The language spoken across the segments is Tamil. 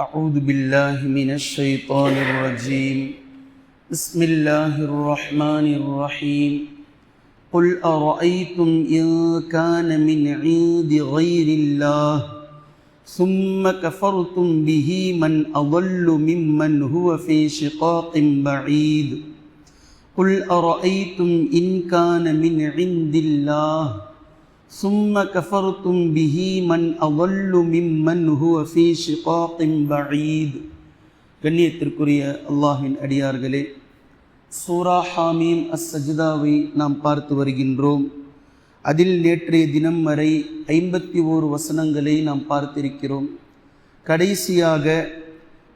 أعوذ بالله من الشيطان الرجيم. بسم الله الرحمن الرحيم. قل أرأيتم إن كان من عند غير الله ثم كفرتم به من أضل ممن هو في شقاق بعيد. قل أرأيتم إن كان من عند الله ثم كفرتم به من أضل ممن هو في شقاق بعيد கண்ணியத்திற்குரிய அல்லாஹின் அடியார்களே சூரா ஹாமீம் அஸ் சஜிதாவை நாம் பார்த்து வருகின்றோம் அதில் நேற்றைய தினம் வரை ஐம்பத்தி ஓரு வசனங்களை நாம் பார்த்திருக்கிறோம் கடைசியாக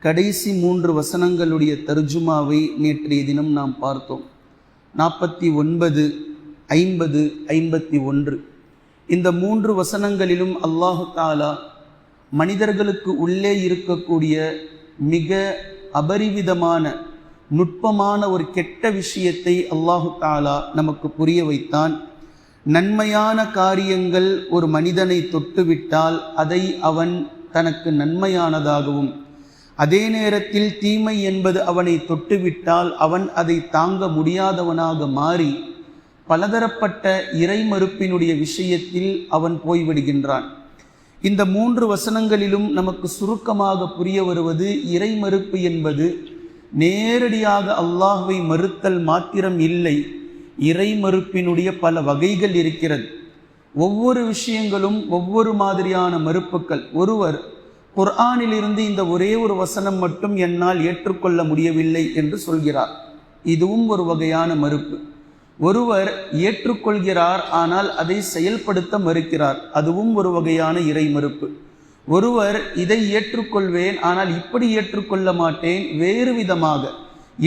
கடைசி மூன்று வசனங்களுடைய தர்ஜுமாவை நேற்றைய தினம் நாம் பார்த்தோம் நாற்பத்தி ஒன்பது ஐம்பது ஐம்பத்தி ஒன்று இந்த மூன்று வசனங்களிலும் அல்லாஹு தாலா மனிதர்களுக்கு உள்ளே இருக்கக்கூடிய மிக அபரிவிதமான நுட்பமான ஒரு கெட்ட விஷயத்தை அல்லாஹு தாலா நமக்கு புரிய வைத்தான். நன்மையான காரியங்கள் ஒரு மனிதனை தொட்டுவிட்டால் அதை அவன் தனக்கு நன்மையானதாகவும் அதே நேரத்தில் தீமை என்பது அவனை தொட்டுவிட்டால் அவன் அதை தாங்க முடியாதவனாக மாறி பலதரப்பட்ட இறை மறுப்பினுடைய விஷயத்தில் அவன் போய்விடுகின்றான். இந்த மூன்று வசனங்களிலும் நமக்கு சுருக்கமாக புரிய வருவது இறை மறுப்பு என்பது நேரடியாக அல்லாஹுவை மறுத்தல் மாத்திரம் இல்லை இறைமறுப்பினுடைய பல வகைகள் இருக்கிறது. ஒவ்வொரு விஷயங்களும் ஒவ்வொரு மாதிரியான மறுப்புகள் ஒருவர் குர்ஆனிலிருந்து இந்த ஒரே ஒரு வசனம் மட்டும் என்னால் ஏற்றுக்கொள்ள முடியவில்லை என்று சொல்கிறார். இதுவும் ஒரு வகையான மறுப்பு. ஒருவர் ஏற்றுக்கொள்கிறார் ஆனால் அதை செயல்படுத்த மறுக்கிறார். அதுவும் ஒரு வகையான இறை மறுப்பு ஒருவர் இதை ஏற்றுக்கொள்வேன் ஆனால் இப்படி ஏற்றுக்கொள்ள மாட்டேன் வேறு விதமாக.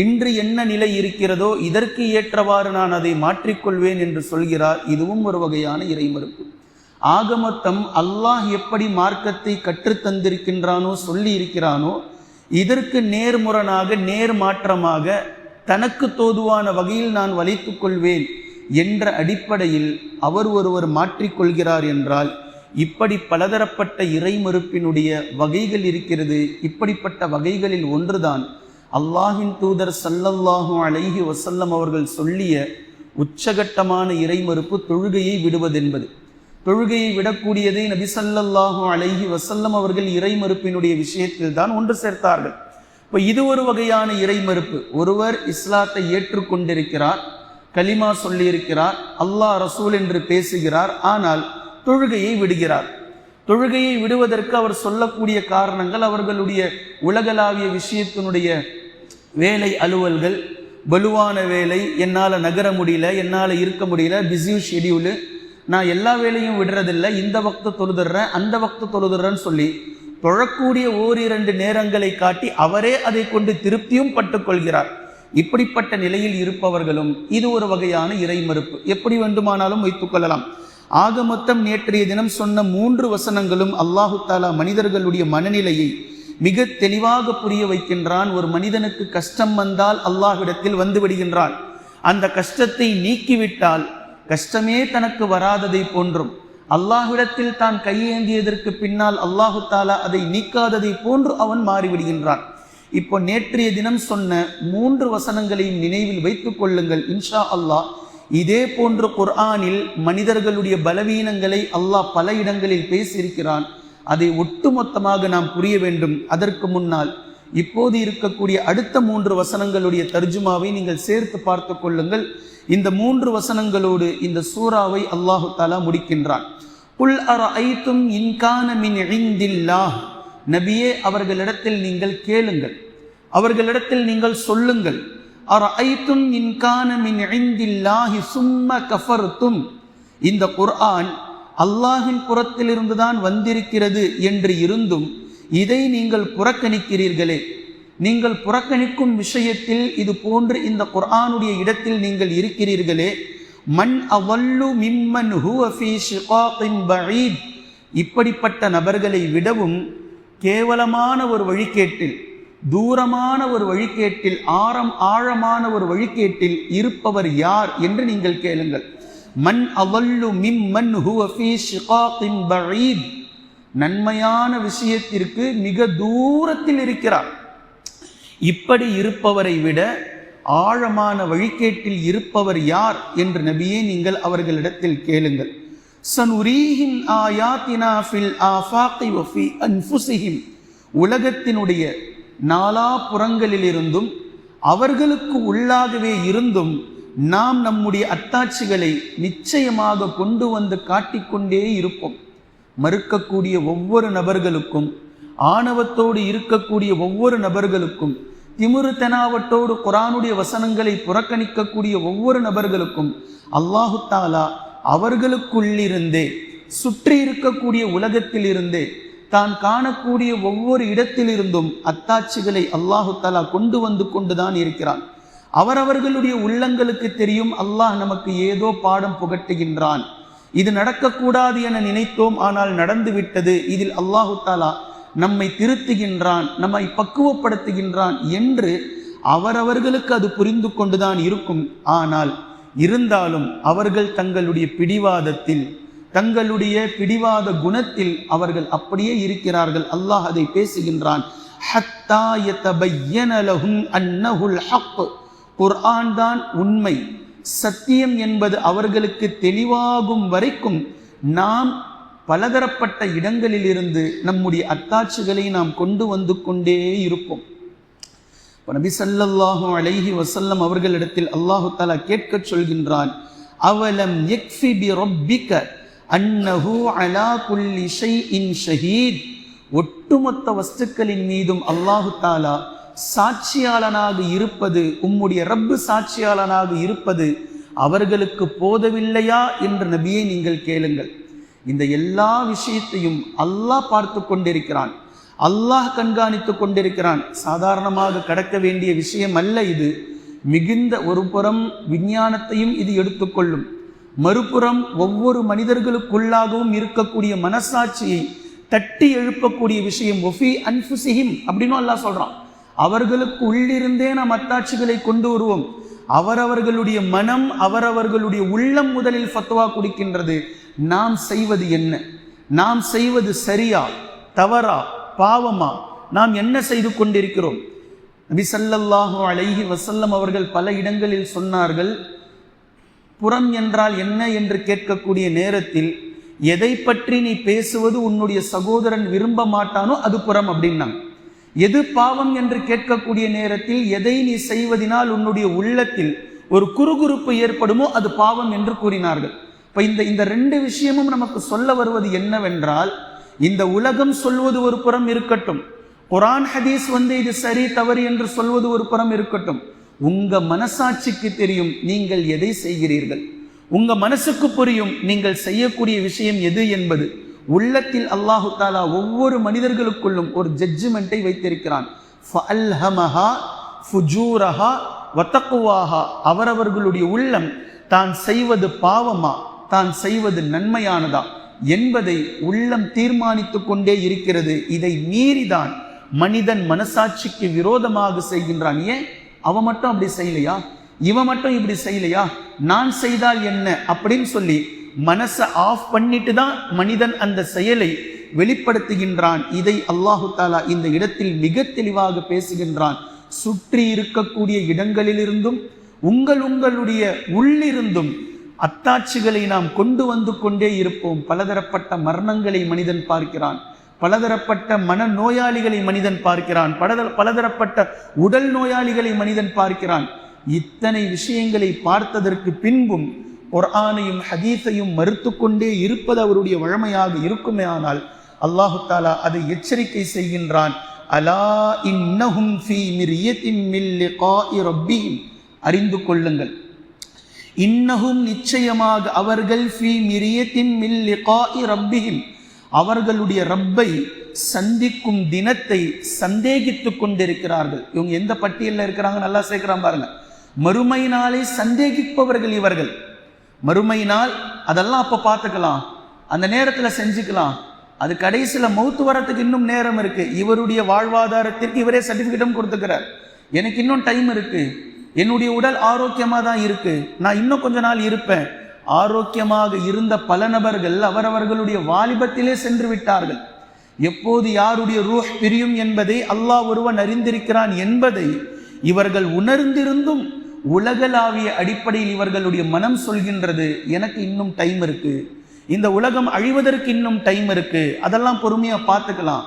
இன்று என்ன நிலை இருக்கிறதோ இதற்கு ஏற்றவாறு நான் அதை மாற்றிக்கொள்வேன் என்று சொல்கிறார். இதுவும் ஒரு வகையான இறை மறுப்பு ஆகமத்தம் அல்லாஹ் எப்படி மார்க்கத்தை கற்றுத்தந்திருக்கின்றானோ சொல்லி இருக்கிறானோ இதற்கு நேர்முரணாக நேர் மாற்றமாக தனக்கு தோதுவான வகையில் நான் வளைத்து கொள்வேன் என்ற அடிப்படையில் அவர் ஒருவர் மாற்றிக்கொள்கிறார் என்றால் இப்படி பலதரப்பட்ட இறைமறுப்பினுடைய வகைகள் இருக்கிறது இப்படிப்பட்ட வகைகளில் ஒன்றுதான் அல்லாஹின் தூதர் சல்லல்லாஹு அலைஹி வசல்லம் அவர்கள் சொல்லிய உச்சகட்டமான இறைமறுப்பு தொழுகையை விடுவதென்பது. தொழுகையை விடக்கூடியதை நபிசல்லாஹு அலைஹி வசல்லம் அவர்கள் இறைமறுப்பினுடைய விஷயத்தில் தான் ஒன்று சேர்த்தார்கள். இப்போ இது ஒரு வகையான இறை மறுப்பு ஒருவர் இஸ்லாத்தை ஏற்றுக்கொண்டிருக்கிறார் கலிமா சொல்லியிருக்கிறார் அல்லாஹ் ரசூல் என்று பேசுகிறார் ஆனால் தொழுகையை விடுகிறார். தொழுகையை விடுவதற்கு அவர் சொல்லக்கூடிய காரணங்கள் அவர்களுடைய உலகளாவிய விஷயத்தினுடைய வேலை அலுவல்கள் வலுவான வேலை என்னால் நகர முடியல என்னால் இருக்க முடியல பிஸி ஷெடியூலு நான் எல்லா வேலையும் விடுறதில்லை இந்த பக்தை தொழுதுறேன் அந்த வக்து தொழுதுறேன்னு சொல்லி தொழக்கூடிய ஓரிரண்டு நேரங்களை காட்டி அவரே அதை கொண்டு திருப்தியும் பட்டுக்கொள்கிறார். இப்படிப்பட்ட நிலையில் இருப்பவர்களும் இது ஒரு வகையான இறை மறுப்பு எப்படி வேண்டுமானாலும் வைத்துக்கொள்ளலாம் ஆக மொத்தம் நேற்றைய தினம் சொன்ன மூன்று வசனங்களும் அல்லாஹு தாலா மனிதர்களுடைய மனநிலையை மிக தெளிவாக புரிய வைக்கின்றான். ஒரு மனிதனுக்கு கஷ்டம் வந்தால் அல்லாஹ்விடத்தில் வந்து விடுகின்றான். அந்த கஷ்டத்தை நீக்கிவிட்டால் கஷ்டமே தனக்கு வராததை போன்றும். அல்லாஹ்விடத்தில் தான் கையேந்தியதற்கு பின்னால் அல்லாஹு தாலா அதை நீக்காததை போன்று அவன் மாறிவிடுகின்றான். இப்போ நேற்றைய தினம் சொன்ன மூன்று வசனங்களையும் நினைவில் வைத்துக் கொள்ளுங்கள் இன்ஷா அல்லாஹ். இதே போன்று குர்ஆனில் மனிதர்களுடைய பலவீனங்களை அல்லாஹ் பல இடங்களில் பேசியிருக்கிறான். அதை ஒட்டுமொத்தமாக நாம் புரிய வேண்டும். அதற்கு முன்னால் இப்போது இருக்கக்கூடிய அடுத்த மூன்று வசனங்களுடைய தர்ஜுமாவை நீங்கள் சேர்த்து பார்த்து கொள்ளுங்கள். இந்த மூன்று வசனங்களோடு இந்த சூறாவை அல்லாஹு தாலா முடிக்கின்றான். குல் அர் ஐத்தும் இன்கான மின் இந்தில்லாஹ். நபியே அவர்களிடத்தில் நீங்கள் கேளுங்கள். அவர்களிடத்தில் நீங்கள் சொல்லுங்கள். அர் ஐத்தும் இன்கான மின் இந்தில்லாஹி சும்ம கஃபர்த்தும் இந்த குர்ஆன் அல்லாஹின் புறத்திலிருந்து தான் வந்திருக்கிறது என்று இருந்தும் இதை நீங்கள் புறக்கணிக்கிறீர்களே. நீங்கள் புறக்கணிக்கும் விஷயத்தில் இது போன்று இந்த குர்ஆனுடைய இடத்தில் நீங்கள் இருக்கிறீர்களே மண் அவல்லு மிம்மன் பஈத் இப்படிப்பட்ட நபர்களை விடவும் கேவலமான ஒரு வழிகேட்டில் தூரமான ஒரு வழிகேட்டில் ஆரம் ஆழமான ஒரு வழிகேட்டில் இருப்பவர் யார் என்று நீங்கள் கேளுங்கள். மண் அவல்லு மிம்மன் பஈத் நன்மையான விஷயத்திற்கு மிக தூரத்தில் இருக்கிறார். இப்படி இருப்பவரை விட ஆழமான வழிகேட்டில் இருப்பவர் யார் என்று நபியே நீங்கள் அவர்களிடத்தில் கேளுங்கள். சனுரீஹிம் ஆயாத்தினா ஃபில் ஆஃபாக்கி வஃபி அன்ஃபுசிஹிம் உலகத்தினுடைய நாலா புறங்களிலிருந்தும் அவர்களுக்கு உள்ளாகவே இருந்தும் நாம் நம்முடைய அத்தாட்சிகளை நிச்சயமாக கொண்டு வந்து காட்டிக்கொண்டே இருப்போம். மறுக்கக்கூடிய ஒவ்வொரு நபர்களுக்கும் ஆணவத்தோடு இருக்கக்கூடிய ஒவ்வொரு நபர்களுக்கும் திமிரு தெனாவட்டோடு குரானுடைய வசனங்களை புறக்கணிக்கக்கூடிய ஒவ்வொரு நபர்களுக்கும் அல்லாஹு தாலா அவர்களுக்குள்ளிருந்தே சுற்றி இருக்கக்கூடிய உலகத்திலிருந்தே தான் காணக்கூடிய ஒவ்வொரு இடத்திலிருந்தும் அத்தாட்சிகளை அல்லாஹு தாலா கொண்டு வந்து கொண்டுதான் இருக்கிறான். அவரவர்களுடைய உள்ளங்களுக்கு தெரியும் அல்லாஹ் நமக்கு ஏதோ பாடம் புகட்டுகின்றான். இது நடக்கக்கூடாது என நினைத்தோம் ஆனால் நடந்துவிட்டது. இதில் அல்லாஹு தாலா நம்மை திருத்துகின்றான் நம்மை பக்குவப்படுத்துகின்றான் என்று அவரவர்களுக்கு அது புரிந்து கொண்டுதான் இருக்கும். ஆனால் இருந்தாலும் அவர்கள் தங்களுடைய பிடிவாதத்தில் தங்களுடைய பிடிவாத குணத்தில் அவர்கள் அப்படியே இருக்கிறார்கள். அல்லாஹ் அதை பேசுகின்றான். குர்ஆன் தான் உண்மை. சத்தியம் என்பது அவர்களுக்கு தெளிவாகும் வரைக்கும் நாம் பலதரப்பட்ட இடங்களிலிருந்து நம்முடைய அத்தாட்சிகளை நாம் கொண்டு வந்து கொண்டே இருப்போம். நபி ஸல்லல்லாஹு அலைஹி வசல்லம் அவர்களிடத்தில் அல்லாஹு தாலா கேட்கச் சொல்கின்றான் அவலம் யக்ஃபி பி அன்னஹு அலா குல்லி இன் ஷஹீத்? ஒட்டுமொத்த வஸ்துக்களின் மீதும் அல்லாஹு தாலா சாட்சியாளனாக இருப்பது உம்முடைய ரப்பு சாட்சியாளனாக இருப்பது அவர்களுக்கு போதவில்லையா? என்ற நபியை நீங்கள் கேளுங்கள். இந்த எல்லா விஷயத்தையும் அல்லாஹ் பார்த்து கொண்டிருக்கிறான். அல்லாஹ் கண்காணித்து கொண்டிருக்கிறான். சாதாரணமாக கடக்க வேண்டிய விஷயம் அல்ல இது. மிகுந்த ஒரு புறம் விஞ்ஞானத்தையும் இது எடுத்துக்கொள்ளும். மறுபுறம் ஒவ்வொரு மனிதர்களுக்குள்ளாகவும் இருக்கக்கூடிய மனசாட்சியை தட்டி எழுப்பக்கூடிய விஷயம். ஒஃபி அன்ஃபுசிஹிம் அப்படின்னு அல்லாஹ் சொல்றான். அவர்களுக்கு உள்ளிருந்தே நாம் அத்தாட்சிகளை கொண்டு வருவோம். அவரவர்களுடைய மனம் அவரவர்களுடைய உள்ளம் முதலில் ஃபத்வா கொடுக்கின்றது. நாம் செய்வது என்ன? நாம் செய்வது சரியா தவறா பாவமா? நாம் என்ன செய்து கொண்டிருக்கிறோம்? விசல்லல்லாஹோ அழகி அலைஹி அவர்கள் பல இடங்களில் சொன்னார்கள் புறம் என்றால் என்ன என்று கேட்கக்கூடிய நேரத்தில் எதை பற்றி நீ பேசுவது உன்னுடைய சகோதரன் விரும்ப மாட்டானோ அது புறம் அப்படின்னாங்க. எது பாவம் என்று கேட்கக்கூடிய நேரத்தில் எதை நீ செய்வதனால் உன்னுடைய உள்ளத்தில் ஒரு குறுகுறுப்பு ஏற்படுமோ அது பாவம் என்று கூறினார்கள். இப்ப இந்த இந்த ரெண்டு விஷயமும் நமக்கு சொல்ல வருவது என்னவென்றால் இந்த உலகம் சொல்வது ஒரு புறம் இருக்கட்டும். குரான் ஹதீஸ் வந்து இது சரி தவறு என்று சொல்வது ஒரு புறம் இருக்கட்டும். உங்க மனசாட்சிக்கு தெரியும் நீங்கள் எதை செய்கிறீர்கள். உங்க மனசுக்கு புரியும் நீங்கள் செய்யக்கூடிய விஷயம் எது என்பது. உள்ளத்தில் அல்லாஹு தாலா ஒவ்வொரு மனிதர்களுக்குள்ளும் ஒரு ஜட்ஜ்மெண்ட்டை வைத்திருக்கிறான். ஃபஅல்ஹமஹா ஃபுஜூரஹா வத்தக்குவாஹா அவரவர்களுடைய உள்ளம் தான் செய்வது பாவமா தான் செய்வது நன்மையானதா என்பதை உள்ளம் தீர்மானித்து கொண்டே இருக்கிறது. இதை மீறிதான் மனிதன் மனசாட்சிக்கு விரோதமாக செய்கின்றான். ஏன்? அவன் மட்டும் அப்படி செய்யலையா? இவன் மட்டும் இப்படி செய்யலையா? நான் செய்தால் என்ன? அப்படின்னு சொல்லி மனசை ஆஃப் பண்ணிட்டு தான் மனிதன் அந்த செயலை வெளிப்படுத்துகின்றான். இதை அல்லாஹு தாலா இந்த இடத்தில் மிக தெளிவாக பேசுகின்றான். சுற்றி இருக்கக்கூடிய இடங்களிலிருந்தும் உங்கள் உங்களுடைய உள்ளிருந்தும் அத்தாட்சிகளை நாம் கொண்டு வந்து கொண்டே இருப்போம். பலதரப்பட்ட மரணங்களை மனிதன் பார்க்கிறான். பலதரப்பட்ட மன நோயாளிகளை மனிதன் பார்க்கிறான். பலதர பலதரப்பட்ட உடல் நோயாளிகளை மனிதன் பார்க்கிறான். இத்தனை விஷயங்களை பார்த்ததற்கு பின்பும் குர்ஆனையும் ஹதீஸையும் மறுத்து கொண்டே இருப்பது அவருடைய வழமையாக இருக்குமே ஆனால் அல்லாஹு தாலா அதை எச்சரிக்கை செய்கின்றான். அலா இன்னஹும் ஃபீ மிரியத்தின் மில் அறிந்து கொள்ளுங்கள். இன்னஹும் நிச்சயமாக அவர்கள் ஃபி மிரியத்தின் மில் அவர்களுடைய ரப்பை சந்திக்கும் தினத்தை சந்தேகித்துக் கொண்டிருக்கிறார்கள். இவங்க எந்த பட்டியலில் இருக்கிறாங்க? நல்லா சேர்க்கிறான் பாருங்க. மறுமை நாளை சந்தேகிப்பவர்கள் இவர்கள். மறுமை நாள் அதெல்லாம் அப்போ பார்த்துக்கலாம். அந்த நேரத்தில் செஞ்சுக்கலாம். அது கடைசியில் மௌத்து வரத்துக்கு இன்னும் நேரம் இருக்குது இவருடைய வாழ்வாதாரத்திற்கு இவரே சர்டிஃபிகேட்டும் கொடுத்துக்கிறார். எனக்கு இன்னும் டைம் இருக்கு. என்னுடைய உடல் ஆரோக்கியமாக தான் இருக்கு. நான் இன்னும் கொஞ்ச நாள் இருப்பேன். ஆரோக்கியமாக இருந்த பல நபர்கள் அவரவர்களுடைய வாலிபத்திலே சென்று விட்டார்கள். எப்போது யாருடைய ரூஹ் பிரியும் என்பதை அல்லாஹ் ஒருவன் அறிந்திருக்கிறான் என்பதை இவர்கள் உணர்ந்திருந்தும் உலகளாவிய அடிப்படையில் இவர்களுடைய மனம் சொல்கின்றது. எனக்கு இன்னும் டைம் இருக்கு. இந்த உலகம் அழிவதற்கு இன்னும் டைம் இருக்கு. அதெல்லாம் பொறுமையா பார்த்துக்கலாம்.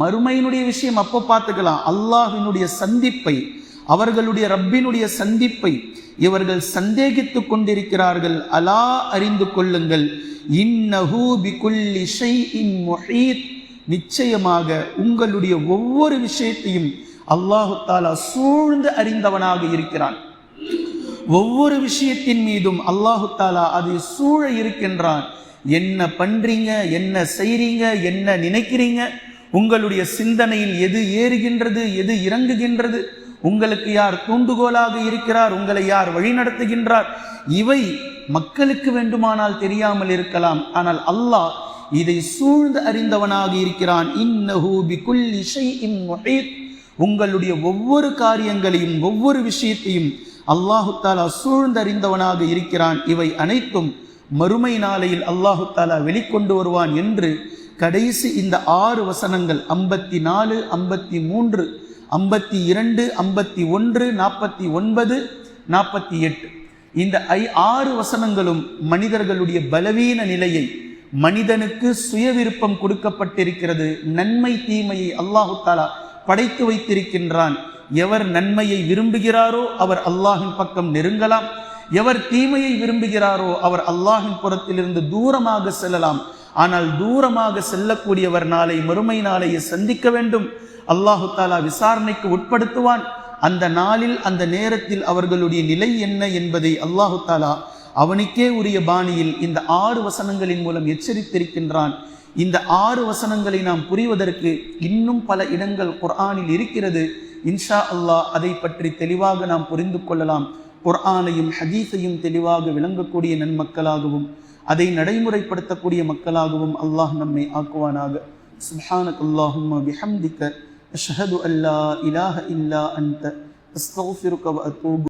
மறுமையினுடைய விஷயம் அப்போ பார்த்துக்கலாம். அல்லாஹினுடைய சந்திப்பை அவர்களுடைய ரப்பினுடைய சந்திப்பை இவர்கள் சந்தேகித்துக் கொண்டிருக்கிறார்கள். அலா அறிந்து கொள்ளுங்கள். இன்னஹூ பிகுல்லி ஷைஇன் முஹீத். நிச்சயமாக உங்களுடைய ஒவ்வொரு விஷயத்தையும் அல்லாஹு தாலா சூழ்ந்து அறிந்தவனாக இருக்கிறான். ஒவ்வொரு விஷயத்தின் மீதும் அல்லாஹு தாலா சூழ இருக்கின்றான். என்ன பண்றீங்க? என்ன செய்றீங்க? என்ன நினைக்கிறீங்க? உங்களுடைய சிந்தனையில் எது ஏறுகின்றது? எது இறங்குகின்றது? உங்களுக்கு யார் தூண்டுகோலாக இருக்கிறார்? உங்களை யார் வழிநடத்துகின்றார்? இவை மக்களுக்கு வேண்டுமானால் தெரியாமல் இருக்கலாம். ஆனால் அல்லாஹ் இதை சூழ்ந்து அறிந்தவனாக இருக்கிறான். இன்னஹூபி உங்களுடைய ஒவ்வொரு காரியங்களையும் ஒவ்வொரு விஷயத்தையும் அல்லாஹு தாலா சூழ்ந்தறிந்தவனாக இருக்கிறான். இவை அனைத்தும் மறுமை நாளையில் அல்லாஹு தாலா வெளிக்கொண்டு வருவான் என்று கடைசி இந்த ஆறு வசனங்கள் ஐம்பத்தி நாலு ஐம்பத்தி மூன்று ஐம்பத்தி இரண்டு ஐம்பத்தி ஒன்று நாற்பத்தி ஒன்பது நாற்பத்தி எட்டு இந்த ஐ ஆறு வசனங்களும் மனிதர்களுடைய பலவீன நிலையை மனிதனுக்கு சுய விருப்பம் கொடுக்கப்பட்டிருக்கிறது. நன்மை தீமையை அல்லாஹு தாலா படைத்து வைத்திருக்கின்றான். எவர் நன்மையை விரும்புகிறாரோ அவர் அல்லாஹின் பக்கம் நெருங்கலாம். எவர் தீமையை விரும்புகிறாரோ அவர் அல்லாஹின் புறத்திலிருந்து தூரமாக செல்லலாம். ஆனால் தூரமாக செல்லக்கூடியவர் நாளை மறுமை நாளையை சந்திக்க வேண்டும். அல்லாஹு தாலா விசாரணைக்கு உட்படுத்துவான். அந்த நாளில் அந்த நேரத்தில் அவர்களுடைய நிலை என்ன என்பதை அல்லாஹு தாலா அவனுக்கே உரிய பாணியில் இந்த ஆறு வசனங்களின் மூலம் எச்சரித்திருக்கின்றான். இந்த ஆறு வசனங்களை நாம் புரிவதற்கு இன்னும் பல இடங்கள் குர்ஆனில் இருக்கிறது. இன்ஷா அல்லாஹ் அதை பற்றி தெளிவாக நாம் புரிந்து கொள்ளலாம். குர்ஆனையும் ஹதீஸையும் தெளிவாக விளங்கக்கூடிய நன்மக்களாகவும் அதை நடைமுறைப்படுத்தக்கூடிய மக்களாகவும் அல்லாஹ் நம்மை ஆக்குவானாக. سبحانك اللهم بحمدك அஷ்ஹது அல்லா لا இல்லா அன்த அஸ்தக்ஃபிருக வ அத்தூபு